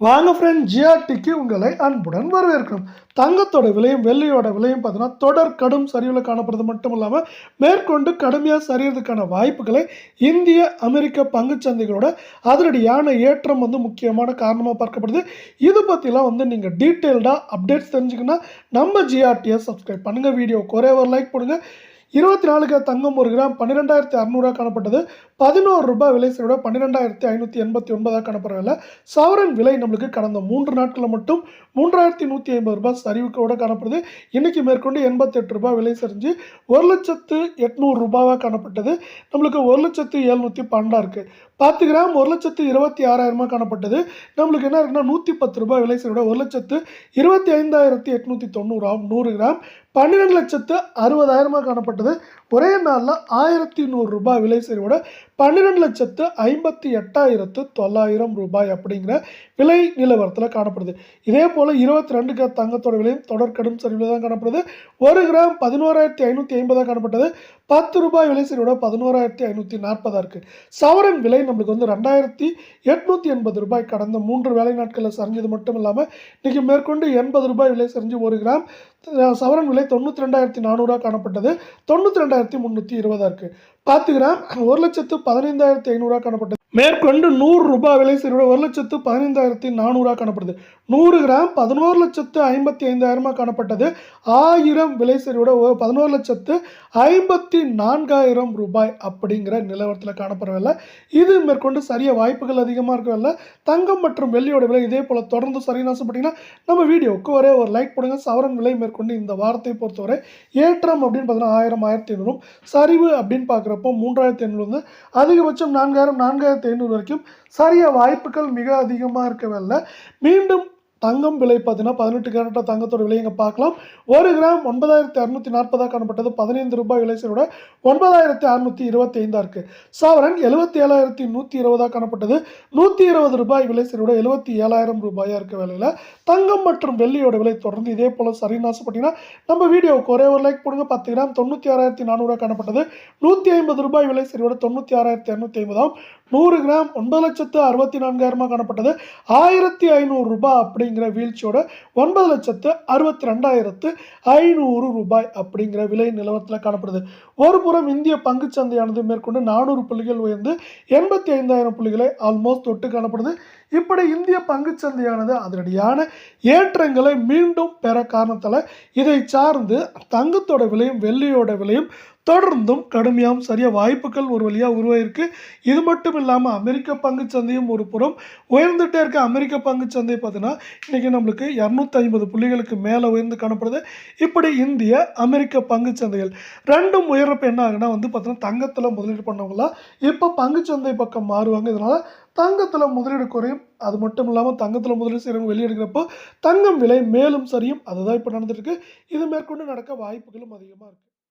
வாங்க ஃப்ரெண்ட் ஜிஆர்டிக்கு உங்களை அன்புடன் வரவேற்கிறோம். தங்கத்தோட விலையும் வெள்ளியோட விலையும் பார்த்தீங்கன்னா தொடர் கடும் சரிவில் காணப்படுறது மட்டும் இல்லாமல் மேற்கொண்டு கடுமையாக சரியறதுக்கான வாய்ப்புகளை இந்திய அமெரிக்க பங்குச்சந்தைகளோட அதனுடையான ஏற்றம் வந்து முக்கியமான காரணமாக பார்க்கப்படுது. இது பற்றிலாம் வந்து நீங்கள் டீட்டெயில்டாக அப்டேட்ஸ் தெரிஞ்சுக்கணும்னா நம்ம ஜிஆர்டியை சப்ஸ்கிரைப் பண்ணுங்கள் வீடியோ ஒரே ஒரு லைக் பண்ணுங்கள் இருபத்தி நாலுக்கு தங்கம் ஒரு கிராம் பன்னிரெண்டாயிரத்தி அறநூறுவா காணப்பட்டது. பதினோரு ரூபாய் விலை சரியோட பன்னிரெண்டாயிரத்தி ஐநூற்றி எண்பத்தி ஒன்பதாக காணப்படுறதில்ல சவரன் விலை நம்மளுக்கு கடந்த மூன்று நாட்களில் மட்டும் மூன்றாயிரத்தி நூற்றி ஐம்பது ரூபாய் சரிவுக்கோட காணப்படுது. இன்றைக்கி மேற்கொண்டு எண்பத்தெட்டு ரூபாய் விலை சரிஞ்சு ஒரு லட்சத்து எட்நூறு ரூபாவாக காணப்பட்டது. நம்மளுக்கு ஒரு லட்சத்து எழுநூற்றி பன்னெண்டாக இருக்குது பத்து கிராம் ஒரு லட்சத்து இருபத்தி ஆறாயிரமாக காணப்பட்டது. நம்மளுக்கு என்ன இருக்குன்னா நூற்றி பத்து ரூபாய் விலை சரியோட ஒரு லட்சத்து இருபத்தி ஐந்தாயிரத்தி எட்நூற்றி தொண்ணூறாம் நூறு கிராம் பன்னிரெண்டு லட்சத்து அறுபதாயிரமாக காணப்பட்டது. ஒரே நாளில் ஆயிரத்தி நூறு ரூபாய் விலை சரிவோட பன்னிரெண்டு லட்சத்து ஐம்பத்தி எட்டாயிரத்து தொள்ளாயிரம் ரூபாய் அப்படிங்கிற விலை நிலவரத்தில் காணப்படுது. இதே போல் இருபத்தி ரெண்டு கிராம் தங்கத்தோட விலையும் தொடர் கடும் சரிவில் தான் காணப்படுது. ஒரு கிராம் பதினோராயிரத்தி ஐநூற்றி ஐம்பதாக காணப்பட்டது. பத்து ரூபாய் விலை சரிவோட பதினோராயிரத்தி ஐநூற்றி நாற்பதாக இருக்குது சவரன் விலை நம்மளுக்கு வந்து ரெண்டாயிரத்தி எட்நூற்றி எண்பது ரூபாய் கடந்த மூன்று வேலை நாட்களில் சரிஞ்சது மட்டும் இல்லாமல் இன்றைக்கி மேற்கொண்டு எண்பது ரூபாய் விலை சரிஞ்சு ஒரு கிராம் சவரன் விலை தொண்ணூற்றி ரெண்டாயிரத்தி நானூறுரூவா காணப்பட்டது. தொண்ணூற்றி ரெண்டாயிரத்தி முந்நூற்றி இருபதாக இருக்குது பார்த்து கிராம் ஒரு லட்சத்து பதினைந்தாயிரத்தி ஐநூறுரூவா காணப்பட்டது. மேற்கொண்டு நூறு ரூபாய் விலை சரியோட ஒரு லட்சத்து பதினைந்தாயிரத்தி நானூறுரூவா காணப்படுது. நூறு கிராம் பதினோரு லட்சத்து ஐம்பத்தி ஐந்தாயிரமாக காணப்பட்டது. ஆயிரம் விலை சரியோட ஒரு பதினோரு லட்சத்து ஐம்பத்தி நான்காயிரம் ரூபாய் அப்படிங்கிற நிலவரத்தில் காணப்படவில்லை இது மேற்கொண்டு சரிய வாய்ப்புகள் அதிகமாக இருக்கவில்லை தங்கம் மற்றும் வெள்ளியோட விலை இதே போல் தொடர்ந்து சரின்னு ஆசைப்பட்டீங்கன்னா நம்ம வீடியோவுக்கு ஒரே ஒரு லைக் போடுங்க. சவரன் விலை மேற்கொண்டு இந்த வாரத்தை பொறுத்தவரை ஏற்றம் அப்படின்னு பார்த்தீங்கன்னா ஆயிரம் ஆயிரத்தி ஐநூறும். சரிவு அப்படின்னு பார்க்குறப்போ மூன்றாயிரத்தி ஐநூறு அதிகபட்சம் நான்காயிரம் நான்காயிரத்தி ஐநூறு வரைக்கும் சரிய வாய்ப்புகள் மிக அதிகமாக இருக்கவில்லை. மீண்டும் தங்கம் விலை பார்த்தீங்கன்னா பதினெட்டு கேரட்டா தங்கத்தோட விலை இங்கே பார்க்கலாம். ஒரு கிராம் ஒன்பதாயிரத்தி அறுநூற்றி நாற்பதாக காணப்பட்டது பதினைந்து ரூபாய் விலை ஒன்பதாயிரத்தி அறுநூற்றி இருபத்தி ஐந்தாக இருக்குது சாவரன் எழுபத்தி ஏழாயிரத்தி நூற்றி இருபதாக காணப்பட்டது நூற்றி இருபது ரூபாய் விளைச்சலோட எழுபத்தி ஏழாயிரம் ரூபாயாக இருக்க வேலையில். தங்கம் மற்றும் வெள்ளியோட விலை தொடர்ந்து இதே போல் சரின்னு ஆசைப்பட்டீங்கன்னா நம்ம வீடியோவுக்கு ஒரே ஒரு லைக் போடுங்க. பத்து கிராம் தொண்ணூற்றி ஆறாயிரத்தி நானூறுவா காணப்பட்டது நூற்றி ஐம்பது ரூபாய் விலை சரியோட தொண்ணூற்றி ஆறாயிரத்தி இரநூத்தி ஐம்பதாம். நூறு கிராம் ஒன்பது லட்சத்து அறுபத்தி நான்காயிரமாக காணப்பட்டது. ஆயிரத்தி ஐநூறு ரூபாய் அப்படிங்கிற வீழ்ச்சியோட ஒன்பது லட்சத்து அறுபத்தி ரெண்டாயிரத்து ஐநூறு ரூபாய் அப்படிங்கிற விலை நிலவரத்தில் காணப்படுது. ஒரு புறம் இந்திய பங்குச் சந்தையானது மேற்கொண்டு நானூறு புள்ளிகள் உயர்ந்து எண்பத்தி ஐந்தாயிரம் புள்ளிகளை ஆல்மோஸ்ட் தொட்டு காணப்படுது. இப்படி இந்திய பங்குச்சந்தையானது அதனடியான ஏற்றங்களை மீண்டும் பெற காரணத்தால் இதை சார்ந்து தங்கத்தோட விலையும் வெள்ளியோட விலையும் தொடர்ந்தும் கடுமையாகவும் சரியாக வாய்ப்புகள் ஒரு வழியாக உருவாயிருக்கு. இது மட்டும் இல்லாமல் அமெரிக்க பங்குச் சந்தையும் ஒரு புறம் உயர்ந்துகிட்டே இருக்க. அமெரிக்க பங்குச் சந்தை பார்த்தீங்கன்னா இன்றைக்கி நம்மளுக்கு இரநூத்தி ஐம்பது புள்ளிகளுக்கு மேலே உயர்ந்து காணப்படுது. இப்படி இந்திய அமெரிக்க பங்குச் சந்தைகள் ரெண்டும் உயர்றப்ப என்ன ஆகுனா வந்து பார்த்தீங்கன்னா தங்கத்தில் முதலீடு பண்ணவங்களாம் இப்போ பங்குச் சந்தை பக்கம் மாறுவாங்க. இதனால் தங்கத்தில் முதலீடு குறையும். அது மட்டும் இல்லாமல் தங்கத்தில் முதலீடு செய்கிறவங்க வெளியெடுக்கிறப்போ தங்கம் விலை மேலும் சரியும். அதுதான் இப்போ நடந்துட்டுருக்கு இது மேற்கொண்டு நடக்க வாய்ப்புகளும் அதிகமாக இருக்குது